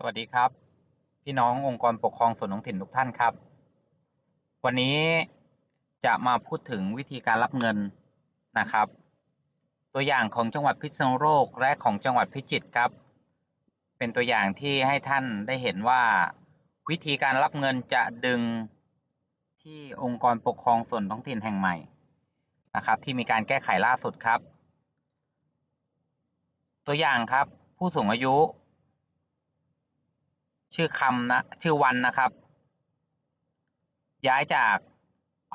สวัสดีครับ พี่น้ององค์กรปกครองส่วนท้องถิ่นทุกท่านครับ วันนี้จะมาพูดถึงวิธีการรับเงินนะครับ ตัวอย่างของจังหวัดพิษณุโลกและของจังหวัดพิจิตรครับ เป็นตัวอย่างที่ให้ท่านได้เห็นว่า วิธีการรับเงินจะดึงที่องค์กรปกครองส่วนท้องถิ่นแห่งใหม่นะครับ ที่มีการแก้ไขล่าสุดครับ ตัวอย่างครับผู้สูงอายุ ชื่อคำนะชื่อวันนะครับ ย้ายจาก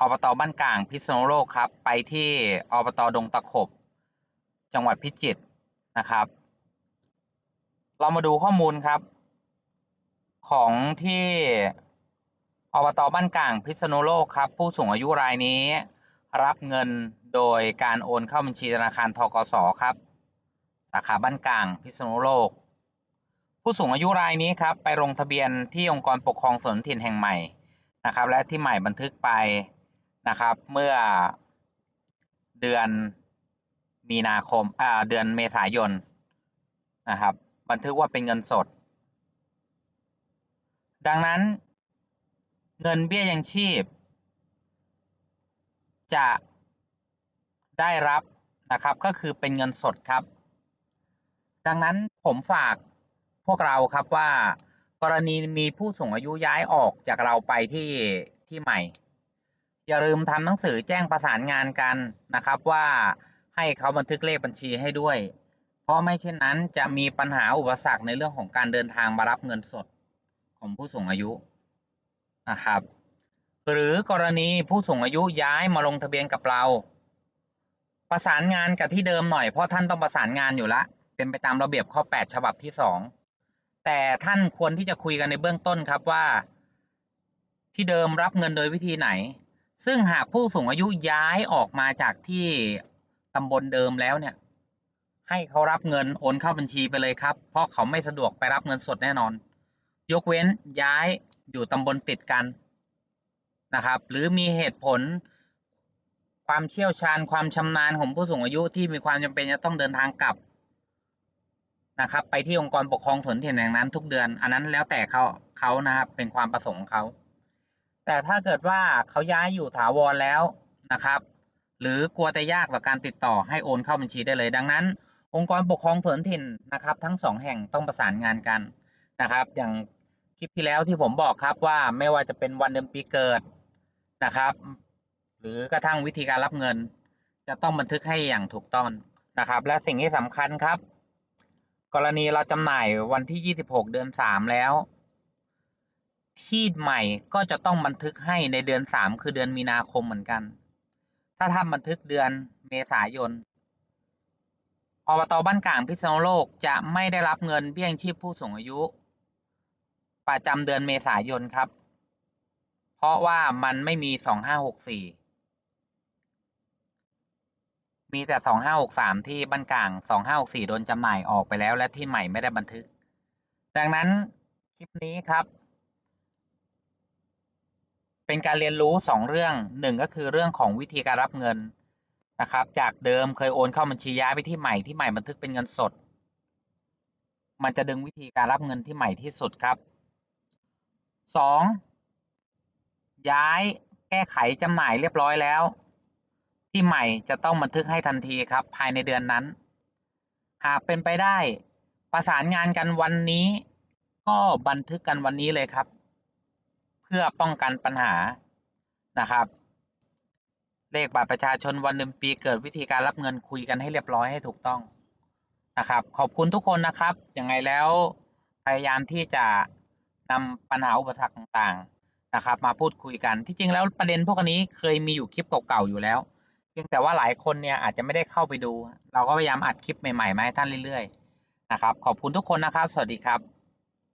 อบตบ้านกลางพิษณุโลกครับ ไปที่อบตดงตะขบ จังหวัดพิจิตรนะครับ เรามาดูข้อมูลครับ ของที่อบตบ้านกลางพิษณุโลกครับ ผู้สูงอายุรายนี้ รับเงินโดยการโอนเข้าบัญชีธนาคารทกสครับ สาขาบ้านกลางพิษณุโลก ผู้สูงอายุรายนี้ครับไปลงทะเบียนที่องค์กรปกครองส่วนท้องถิ่นแห่งใหม่นะครับและที่ใหม่บันทึกไปนะครับเมื่อเดือนมีนาคมอ่าเดือนเมษายนนะครับบันทึกว่าเป็นเงินสด ดังนั้นเงินเบี้ยยังชีพ จะได้รับนะครับก็คือเป็นเงินสดครับ ดังนั้นผมฝาก พวกเราครับว่ากรณีมีผู้สูงอายุย้ายออกจากเราไปที่ที่ใหม่ อย่าลืมทำหนังสือแจ้งประสานงานกันนะครับว่าให้เขาบันทึกเลขบัญชีให้ด้วย เพราะไม่เช่นนั้นจะมีปัญหาอุปสรรคในเรื่องของการเดินทางมารับเงินสดของผู้สูงอายุนะครับ หรือกรณีผู้สูงอายุย้ายมาลงทะเบียนกับเรา ประสานงานกับที่เดิมหน่อยเพราะท่านต้องประสานงานอยู่ละ เป็นไปตามระเบียบข้อ 8 ฉบับที่ 2 แต่ท่านควรที่จะคุยกันในเบื้องต้นครับว่า ที่เดิมรับเงินโดยวิธีไหน ซึ่งหากผู้สูงอายุย้ายออกมาจากที่ตำบลเดิมแล้วเนี่ย ให้เขารับเงินโอนเข้าบัญชีไปเลยครับ เพราะเขาไม่สะดวกไปรับเงินสดแน่นอน ยกเว้นย้ายอยู่ตำบลติดกันนะครับ หรือมีเหตุผลความเชี่ยวชาญความชำนาญของผู้สูงอายุที่มีความจำเป็นจะต้องเดินทางกลับ นะครับ ไปที่องค์กรปกครองส่วนถิ่นแห่งนั้นทุกเดือน อันนั้นแล้วแต่เขาเขานะครับเป็นความประสงค์ของเขา แต่ถ้าเกิดว่าเขาย้ายอยู่ถาวรแล้วนะครับ หรือกลัวจะยากต่อการติดต่อให้โอนเข้าบัญชีได้เลย ดังนั้น องค์กรปกครองส่วนถิ่นนะครับ ทั้งสองแห่งต้องประสานงานกันนะครับ อย่างคลิปที่แล้วที่ผมบอกครับว่าไม่ว่าจะเป็นวันเดือนปีเกิดนะครับ หรือกระทั่งวิธีการรับเงิน จะต้องบันทึกให้อย่างถูกต้องนะครับ และสิ่งที่สำคัญครับ กรณีเราจำหน่ายวันที่ 26 เดือน 3 แล้ว ที่ใหม่ก็จะต้องบันทึกให้ในเดือน 3 คือเดือนมีนาคมเหมือนกัน ถ้าทำบันทึกเดือนเมษายนอบตบ้านกลางพิษณุโลกจะไม่ได้รับเงินเบี้ยยังชีพผู้สูงอายุ ประจำเดือนเมษายนครับ เพราะว่ามันไม่มี 2564 มีแต่ 2563 ที่บ้นกลาง 2564 โดนจำหน่ายออกไปแล้ว และที่ใหม่ไม่ได้บันทึก ดังนั้นคลิปนี้ครับ เป็นการเรียนรู้ 2 เรื่อง1ก็คือเรื่องของวิธีการรับเงินนะครับ จากเดิมเคยโอนเข้าบัญชีย้ายไปที่ใหม่ที่ใหม่บันทึกเป็นเงินสด มันจะดึงวิธีการรับเงินที่ใหม่ที่สุดครับ 2. ย้ายแก้ไขจำหน่ายเรียบร้อยแล้ว ที่ใหม่จะต้องบันทึกให้ทันทีครับภายในเดือนนั้น หากเป็นไปได้ ประสานงานกันวันนี้ ก็บันทึกกันวันนี้เลยครับ เพื่อป้องกันปัญหานะครับ เลขบัตรประชาชนวันเดือนปีเกิดวิธีการรับเงินคุยกันให้เรียบร้อยให้ถูกต้องนะครับ ขอบคุณทุกคนนะครับยังไงแล้วพยายามที่จะนำปัญหาอุปสรรคต่างๆนะครับ มาพูดคุยกันที่จริงแล้วประเด็นพวกนี้เคยมีอยู่คลิปเก่าๆอยู่แล้ว พียงแต่ว่าหลายคนเนี่ยอาจจะไม่ได้เข้าไปดู เราก็พยายามอัดคลิปใหม่ๆมาให้ท่านเรื่อยๆนะครับ ขอบคุณทุกคนนะครับ สวัสดีครับ